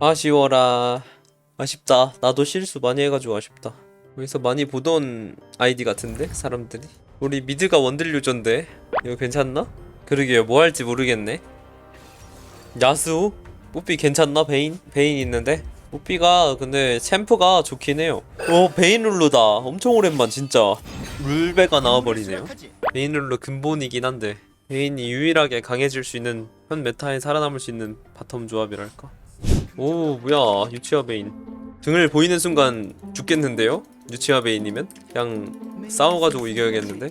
아쉬워라. 아쉽다. 나도 실수 많이 해가지고 아쉽다. 여기서 많이 보던 아이디 같은데 사람들이. 우리 미드가 원딜 유저인데 이거 괜찮나? 그러게요. 뭐 할지 모르겠네. 야수? 뽀삐 괜찮나? 베인? 베인 있는데? 뽀삐가 근데 챔프가 좋긴 해요. 어 베인 룰루다. 엄청 오랜만 진짜. 룰베가 나와버리네요. 베인 룰루 근본이긴 한데 베인이 유일하게 강해질 수 있는 현 메타에 살아남을 수 있는 바텀 조합이랄까. 오 뭐야 유치아 베인 등을 보이는 순간 죽겠는데요? 유치아 베인이면? 그냥 싸워가지고 이겨야겠는데?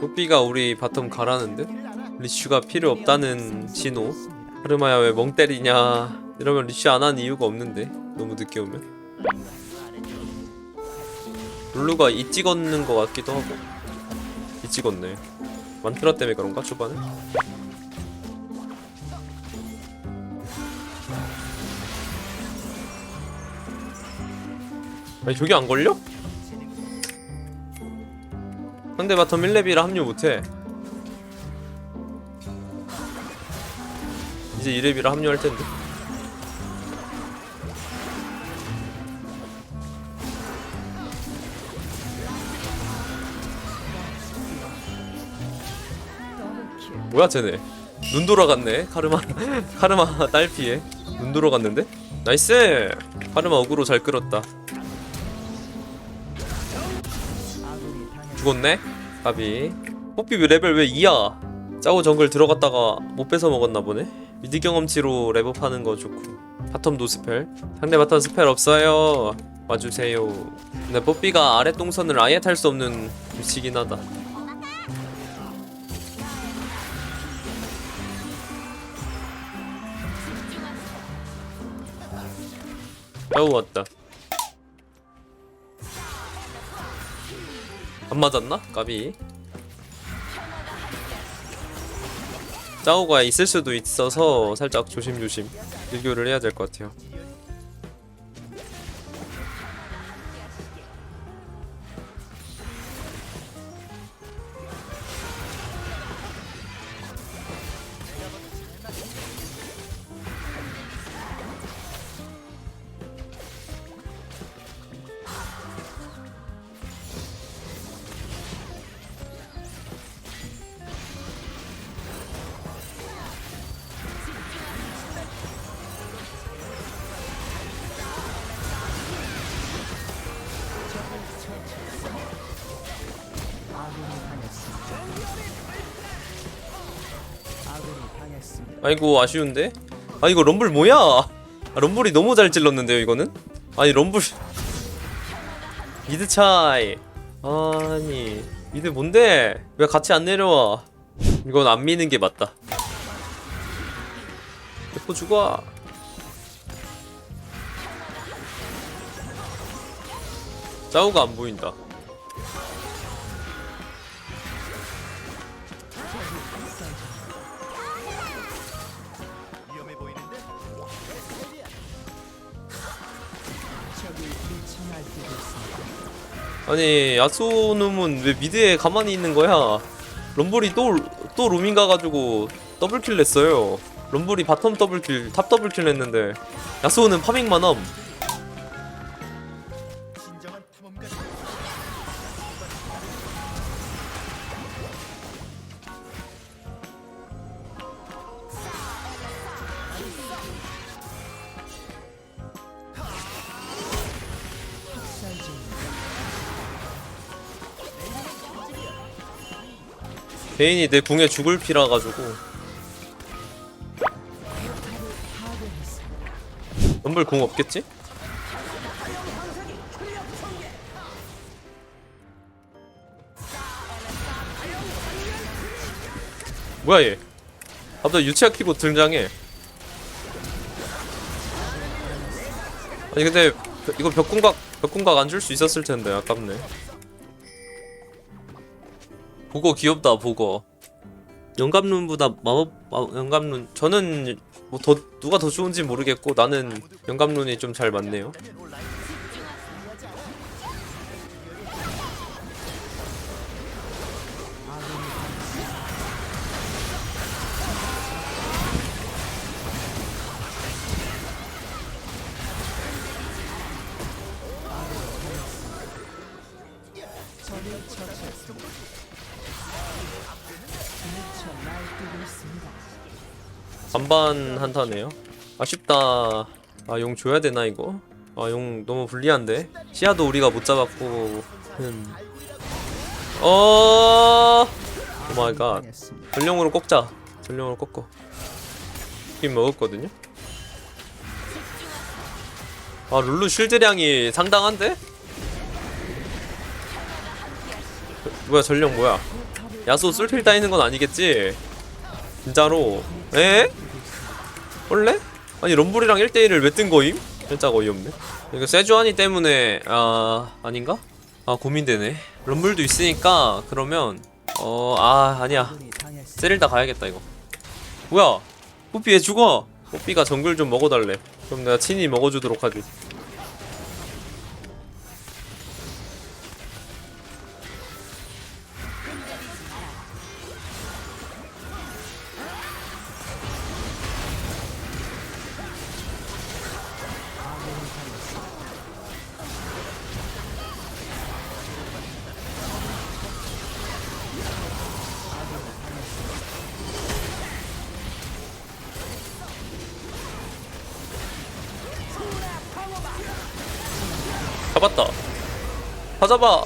뽀삐가 우리 바텀 가라는데? 리슈가 필요 없다는 신호 하르마야 왜 멍 때리냐 이러면 리슈 안 한 이유가 없는데 너무 늦게 오면 룰루가 이 찍었는 것 같기도 하고 이 찍었네 만트라 때문에 그런가 초반에? 아니 저게 안 걸려? 상대 바텀 1렙이라 합류 못해. 이제 2렙이라 합류할 텐데. 뭐야 쟤네? 눈 돌아갔네 카르마. 카르마 딸피에. 눈 돌아갔는데? 나이스! 카르마 어그로 잘 끌었다 죽었네? 가비. 뽀삐 왜 레벨 왜 2야? 짜고 정글 들어갔다가 못 뺏어 먹었나 보네? 미드 경험치로 랩업하는 거 좋고. 바텀 노스펠. 상대 바텀 스펠 없어요. 와주세요. 근데 뽀삐가 아래 동선을 아예 탈 수 없는 위치긴 하다. 짜고 왔다 안 맞았나? 까비 짜오가 있을 수도 있어서 살짝 조심조심 일교를 해야 될 것 같아요 아이고 아쉬운데? 아 이거 럼블 뭐야? 아, 럼블이 너무 잘 찔렀는데요 이거는? 아니 럼블 미드 차이 아니 미드 뭔데? 왜 같이 안 내려와? 이건 안 미는 게 맞다 대포 죽어 짜오가 안 보인다 아니 야소놈은 왜 미드에 가만히 있는 거야? 럼블이 또또 로밍 가가지고 더블킬 냈어요. 럼블이 바텀 더블킬, 탑 더블킬 냈는데 야소는 파밍만 함. 베인이 내 궁에 죽을 피라 가지고 럼블 궁 없겠지? 뭐야 얘? 갑자기 유치아 키고 등장해. 아니 근데 벼- 이거 벽궁각 벽궁각 안 줄 수 있었을 텐데 아깝네. 보고 귀엽다 보고. 영감룬보다 마법 마, 영감룬 저는 뭐 더 누가 더 좋은지 모르겠고 나는 영감룬이 좀 잘 맞네요. 반반 한타네요. 아쉽다. 아 용 줘야 되나 이거? 아 용 너무 불리한데. 시야도 우리가 못 잡았고. 음. 어. 오 마이 갓. 전령으로 꺾자. 전령으로 꺾어. 힘 먹었거든요. 아 룰루 쉴드량이 상당한데? 뭐야 전령 뭐야? 야수 술필 따이는 건 아니겠지? 진짜로? 에? 원래? 아니 럼블이랑 1대1을 왜 뜬 거임? 진짜 어이없네. 이거 세주아니 때문에 아... 아닌가? 아 고민되네. 럼블도 있으니까 그러면 어... 아 아니야. 세릴다 가야겠다 이거. 뭐야? 뽀삐 왜 죽어! 뽀삐가 정글 좀 먹어달래. 그럼 내가 친히 먹어주도록 하지 잡았다. 다 잡아.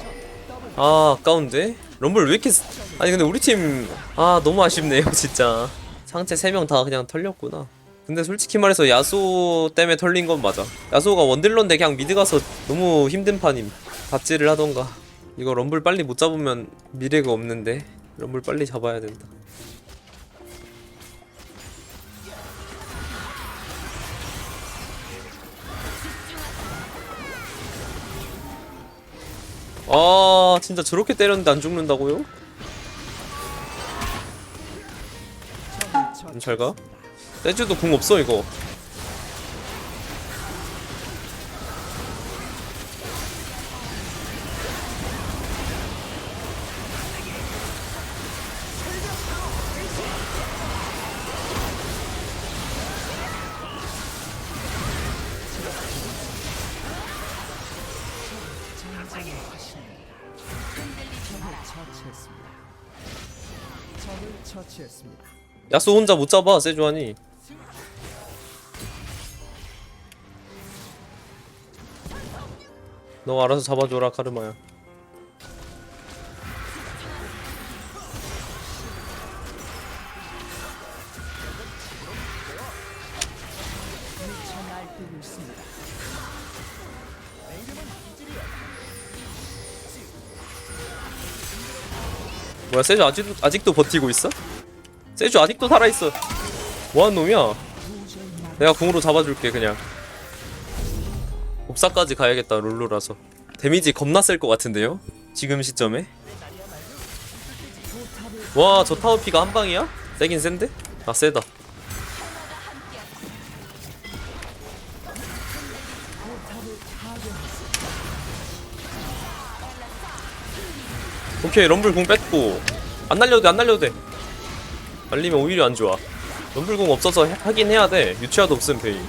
아 아까운데? 럼블 왜 이렇게 쓰- 아니 근데 우리 팀 아 너무 아쉽네요 진짜. 상체 3명 다 그냥 털렸구나. 근데 솔직히 말해서 야소 때문에 털린 건 맞아. 야소가 원딜런데 그냥 미드 가서 너무 힘든 판임. 삽질을 하던가. 이거 럼블 빨리 못 잡으면 미래가 없는데 럼블 빨리 잡아야 된다 아 진짜 저렇게 때렸는데 안 죽는다고요? 음, 잘가 세주도 궁 없어 이거 처치했습니다. 야수 혼자 못 잡아 세주하니 너 알아서 잡아줘라 카르마야. 뭐야 세주 아직도, 아직도 버티고 있어? 세주 아직도 살아있어. 뭐하는 놈이야? 내가 궁으로 잡아줄게 그냥. 옵사까지 가야겠다 룰루라서. 데미지 겁나 셀 것 같은데요? 지금 시점에? 와 저 타워피가 한 방이야? 세긴 센데? 아 세다. 오케이 럼블 궁 뺐고. 안 날려도 돼 안 날려도 돼 날리면 오히려 안 좋아. 궁 없어서 해- 하긴 해야 돼. 유치아도 없음 베인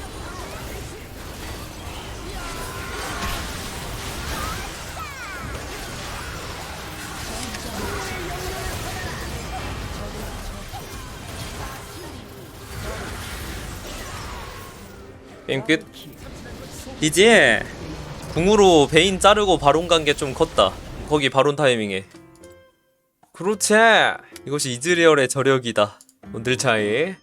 게임 끝. 이제 궁으로 베인 자르고 바론 간 게 좀 컸다. 거기 바론 타이밍에. 그렇지 이것이 이즈리얼의 저력이다. 원들 차이